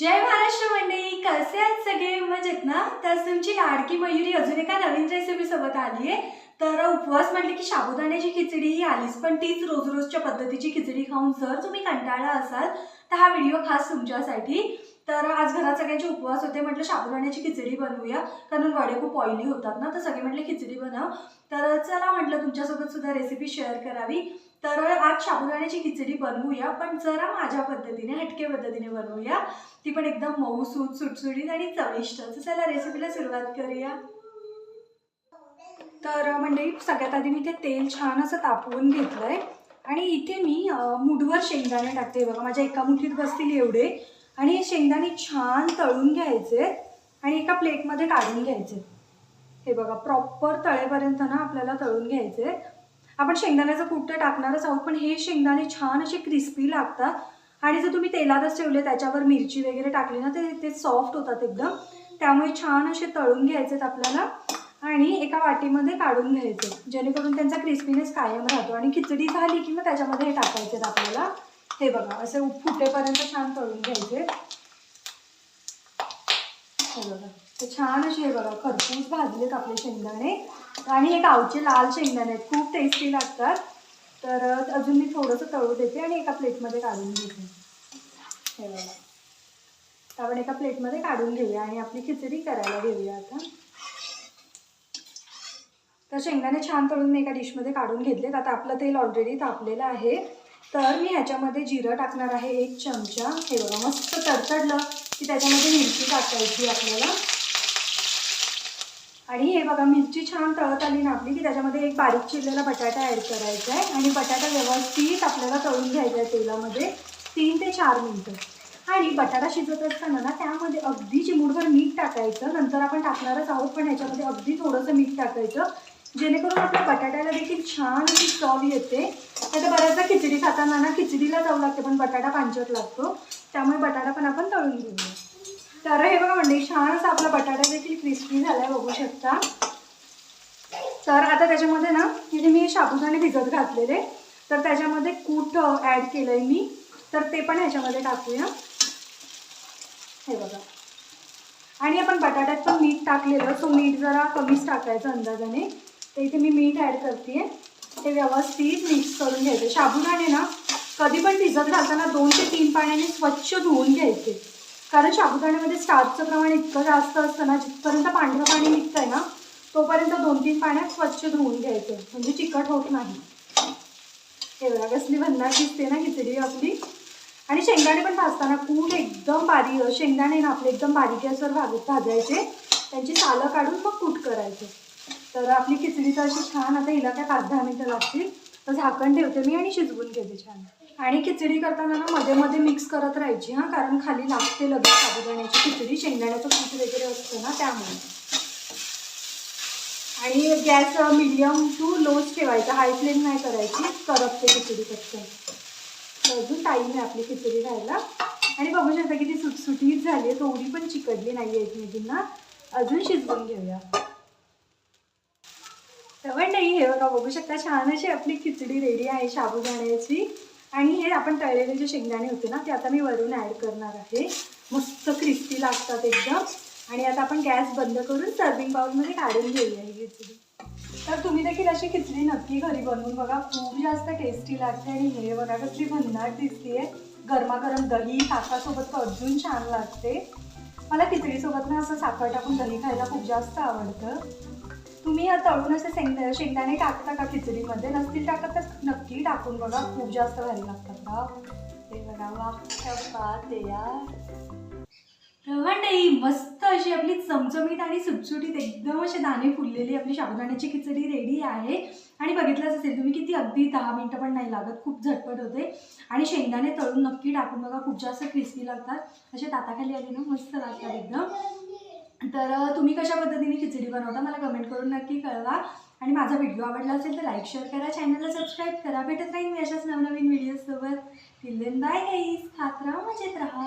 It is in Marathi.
जय महाराष्ट्र मंडळी कसे आहेत सगळे? मजेत ना? तर तुमची लाडकी मयुरी अजून एका नवीन रेसिपी सोबत आली आहे. तर उपवास म्हटले की साबुदाण्याची खिचडी ही आलीच पण तीच रोज रोजच्या पद्धतीची खिचडी खाऊन जर तुम्ही कंटाळला असाल तर हा व्हिडिओ खास तुमच्यासाठी. तर आज घरात सगळ्यांचे उपवास होते म्हटलं साबुदाण्याची खिचडी बनवूया. कारण वडे खूप ऑइली होतात ना तर सगळे म्हटले खिचडी बनव. तर चला म्हटलं तुमच्यासोबत सुद्धा रेसिपी शेअर करावी. तर आज शाबुदाण्याची खिचडी बनवूया पण जरा माझ्या पद्धतीने हटके पद्धतीने बनवूया. ती पण एकदम मऊ सूट सुटसुटीत आणि चविष्ट. चला रेसिपीला सुरुवात करूया. तर म्हणजे सगळ्यात आधी मी ते तेल छान असं तापवून घेतलंय. आणि इथे मी मुठभर शेंगदाणे टाकते. बघा माझ्या एका मुठीत बसतील एवढे. आणि हे शेंगदाणे छान तळून घ्यायचे आणि एका प्लेटमध्ये काढून घ्यायचे. हे बघा प्रॉपर तळेपर्यंत ना आपल्याला तळून घ्यायचे. आपण शेंगदाण्याचं कूट तर टाकणारच आहोत पण हे शेंगदाणे छान असे क्रिस्पी लागतात. आणि जर तुम्ही तेलातच ठेवले त्याच्यावर मिरची वगैरे टाकली ना ते ते सॉफ्ट होतात एकदम. त्यामुळे छान असे तळून घ्यायचेत आपल्याला आणि एका वाटीमध्ये काढून घ्यायचे. जेणेकरून त्यांचा क्रिस्पीनेस कायम राहतो. आणि खिचडी झाली की मग त्याच्यामध्ये हे टाकायचे आपल्याला. हे बघा असे फुटेपर्यंत छान तळून घ्यायचे. हे बघा. छान असे हे बघा खरपूस भाजलेत आपले शेंगदाणे. आणि हे गावचे लाल शेंगदाणे आहेत खूप टेस्टी लागतात. तर अजून मी थोडंसं तळू देते आणि एका प्लेटमध्ये काढून घेते. हे बघा. तर आपण एका प्लेटमध्ये काढून घेऊया आणि आपली खिचडी करायला घेऊया आता. तर शेंगदाणे छान तळून मी एका डिशमध्ये काढून घेतलेत. आता आपलं तेल ऑलरेडी तापलेलं आहे. तर मी ह्याच्यामध्ये जिरं टाकणार आहे एक चमचा. हे बघा मस्त तडतडलं की त्याच्यामध्ये मिरची टाकायची आपल्याला. आणि हे बघा मिरची छान तळत आली ना आपली की त्याच्यामध्ये एक बारीक चिरलेला बटाटा ॲड करायचा आहे. आणि बटाटा व्यवस्थित आपल्याला तळून घ्यायचा आहे तेलामध्ये तीन ते चार मिनटं. आणि बटाटा शिजत असताना ना त्यामध्ये अगदी चिमूटभर मीठ टाकायचं. नंतर आपण टाकणारच आहोत पण ह्याच्यामध्ये अगदी थोडंसं मीठ टाकायचं. जेणेकरून आपल्या बटाट्याला देखील छान अशी चव येते. आता बऱ्याचदा खिचडी खाताना ना खिचडीला चव लागते पण बटाटा पांचट लागतो. त्यामुळे बटाटा पण आपण तळून घेऊया. तर हे बघा म्हणजे छान असा आपला बटाटा देखील क्रिस्पी झालाय बघू शकता. तर आता त्याच्यामध्ये ना तिथे मी साबुदाणे भिजत घातलेले. तर त्याच्यामध्ये कूट ॲड केलं आहे मी. तर ते पण ह्याच्यामध्ये टाकूया. हे बघा. आणि आपण बटाट्यात पण मीठ टाकलेलं सो मीठ जरा कमीच टाकायचं अंदाजाने. तर इथे मी मीठ ॲड करते ते व्यवस्थित मिक्स करून घ्यायचे. साबुदाणे ना कधी पण भिजत घालताना दोन ते तीन पाण्याने स्वच्छ धुवून घ्यायचे. कारण साबुदाण्यामध्ये स्टार्चचं प्रमाण इतकं जास्त असतं ना जिथपर्यंत पांढरं पाणी निघतंय ना तोपर्यंत दोन तीन पाण्यात स्वच्छ धुवून घ्यायचं. म्हणजे चिकट होत नाही. एवढा कसली भन्नाट दिसते ना खिचडी आपली. आणि शेंगदाणे पण भाजताना कूट एकदम बारीक शेंगदाणे ना आपले एकदम बारीक गॅसवर भाज भाजायचे. त्यांची सालं काढून मग कूट करायचे. तर आपली खिचडी तर अशी छान आता हिला काय पाच दहा मिनटं लागतील. तर झाकण ठेवते मी आणि शिजवून घेते छान. आणि खिचडी करताना ना मध्ये मध्ये मिक्स करत राहायची हां कारण खाली लागते लगेच साबुदाण्याची खिचडी शेंगदाण्याचं पीठ वगैरे असतं ना त्यामुळे. आणि गॅस मिडियम टू लोच ठेवायचा हाय फ्लेम नाही करायची करपते खिचडी पटकन. अजून टाईम आहे आपली खिचडी राहायला आणि बघू शकता की ती सुटसुटीत झाली आहे थोडी पण चिकटली नाही आहे एकमेकींना. अजून शिजवून घेऊया. तर पण नाही हे बघा बघू शकता छान अशी आपली खिचडी रेडी आहे साबुदाण्याची. आणि हे आपण तळलेले जे शेंगदाणे होते ना ते आता मी वरून ॲड करणार आहे. मस्त क्रिस्पी लागतात एकदम. आणि आता आपण गॅस बंद करून सर्विंग बाउलमध्ये काढून घेऊया ही खिचडी तर तुम्ही देखील अशी खिचडी नक्की घरी बनवून बघा. खूप जास्त टेस्टी लागते आणि हे बघा कसली भन्नाट दिसते गरमागरम दही ताकासोबत तर अजून छान लागते. मला खिचडीसोबत ना असं साखर टाकून दही खायला खूप जास्त आवडतं. तुम्ही या तळून असे शेंगदा शेंगदाणे टाकता का खिचडीमध्ये? नसतील टाकत तर नक्की टाकून बघा. खूप जास्त भारी लागतात का ते बघा वा क्या नाही मस्त अशी आपली चमचमीत आणि सुटसुटीत एकदम असे दाणे फुललेली आपली शाबुदाण्याची खिचडी रेडी आहे. आणि बघितलंच असेल तुम्ही किती अगदी दहा मिनटं पण नाही लागत. खूप झटपट होते. आणि शेंगदाणे तळून नक्की टाकून बघा. खूप जास्त क्रिस्पी लागतात. असे ताताखाली आले ना मस्त लागतात एकदम. तर तुम्ही कशा पद्धतीने खिचडी बनवता मला कमेंट करून नक्की कळवा. आणि माझा व्हिडिओ आवडला असेल तर लाईक शेअर करा. चॅनलला सबस्क्राईब करा. भेटत राहील मी अशाच नवनवीन व्हिडिओसोबत टिल देन बाय गाईज खात राहा मजेत राहा.